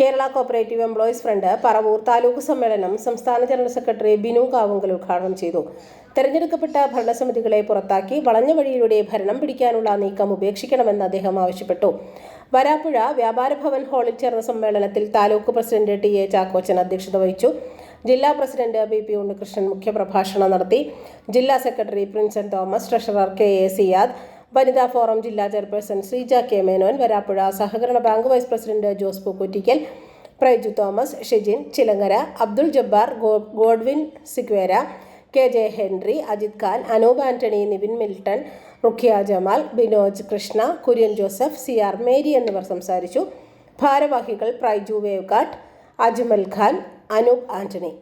Kerala co-operative employees front Paravur taluk സമ്മേളനം സംസ്ഥാന general secretary Binu Kavungal ഉദ്ഘാടനം ചെയ്തു. തെരഞ്ഞെടുക്കപ്പെട്ട ഭരണസമിതികളെ പുറത്താക്കി വളഞ്ഞ വഴിയിലൂടെ ഭരണം പിടിക്കാനുള്ള നീക്കം ഉപേക്ഷിക്കണമെന്ന് അദ്ദേഹം ആവശ്യപ്പെട്ടു. വരാപ്പുഴ വ്യാപാര ഭവൻ ഹാളിൽ ചേർന്ന സമ്മേളനത്തിൽ taluk president T A Chackochan അധ്യക്ഷത വഹിച്ചു. ജില്ലാ പ്രസിഡന്റ് ബി പി ഉണ്ണികൃഷ്ണൻ മുഖ്യപ്രഭാഷണം നടത്തി. ജില്ലാ secretary Prinson Thomas treasurer K A Siyad വനിതാ ഫോറം ജില്ലാ ചെയർപേഴ്സൺ ശ്രീജ കെ മേനോൻ വരാപ്പുഴ സഹകരണ bank vice president Jose Pookkuttikkal Praiju Thomas Shijin Chilangara Abdul Jabbar Godwin Sequeira K J Henry Ajith Khan Anoop Antony Nivin Milton Rukhiya Jamal Binoj Krishna Kurian Joseph C R Mary എന്നിവർ സംസാരിച്ചു. ഭാരവാഹികൾ Praiju വേവ്കാട്ട് Ajmal Khan Anoop Antony.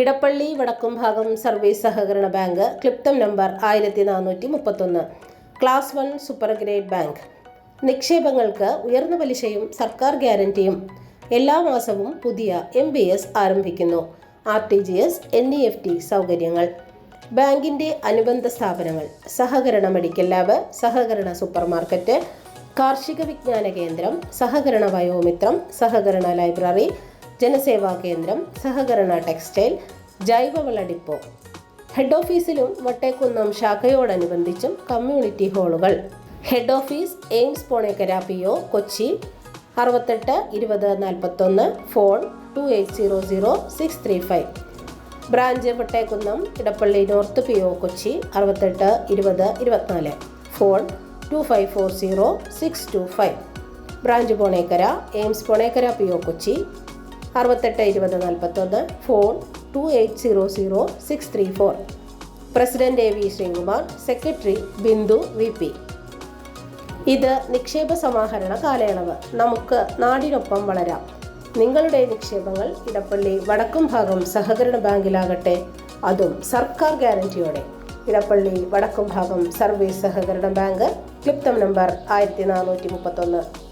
Edappally Vadakkumbhagam service സഹകരണ bank ക്ലിപ്തം number ആയിരത്തി നാനൂറ്റി മുപ്പത്തൊന്ന് class one super grade bank. നിക്ഷേപങ്ങൾക്ക് ഉയർന്ന പലിശയും സർക്കാർ ഗ്യാരണ്ടിയും എല്ലാ മാസവും പുതിയ എം ബി എസ് ആരംഭിക്കുന്നു. R T G S N E F T സൗകര്യങ്ങൾ. ബാങ്കിന്റെ അനുബന്ധ സ്ഥാപനങ്ങൾ. സഹകരണ മെഡിക്കൽ ലാബ് സഹകരണ സൂപ്പർമാർക്കറ്റ് കാർഷിക വിജ്ഞാന കേന്ദ്രം സഹകരണ വയോമിത്രം സഹകരണ ലൈബ്രറി ജനസേവാ കേന്ദ്രം സഹകരണ ടെക്സ്റ്റൈൽ ജൈവവള ഡിപ്പോ. ഹെഡ് ഓഫീസിലും വട്ടേക്കുന്നം ശാഖയോടനുബന്ധിച്ചും community ഹാളുകൾ. Head office AIMS Ponekkara P O Kochi. അറുപത്തെട്ട് ഇരുപത് നാൽപ്പത്തൊന്ന് phone two eight zero zero six three five. Branch Vattekkunnam Edappally north P O Kochi. അറുപത്തെട്ട് ഇരുപത് ഇരുപത്തിനാല് phone two five four zero six two five. Branch Ponekkara AIMS Ponekkara P O Kochi. അറുപത്തെട്ട് ഇരുപത് നാൽപ്പത്തൊന്ന് phone two eight zero zero six three four. President A V Sreekumar secretary Bindu V P. ഇത് നിക്ഷേപ സമാഹരണ കാലയളവ്. നമുക്ക് നാടിനൊപ്പം വളരാം. നിങ്ങളുടെ നിക്ഷേപങ്ങൾ ഇടപ്പള്ളി വടക്കും ഭാഗം സഹകരണ ബാങ്കിലാകട്ടെ. അതും സർക്കാർ ഗ്യാരണ്ടിയോടെ. ഇടപ്പള്ളി വടക്കും ഭാഗം സർവീസ് സഹകരണ ബാങ്ക് ക്ലിപ്തം നമ്പർ ആയിരത്തി നാനൂറ്റി മുപ്പത്തൊന്ന്.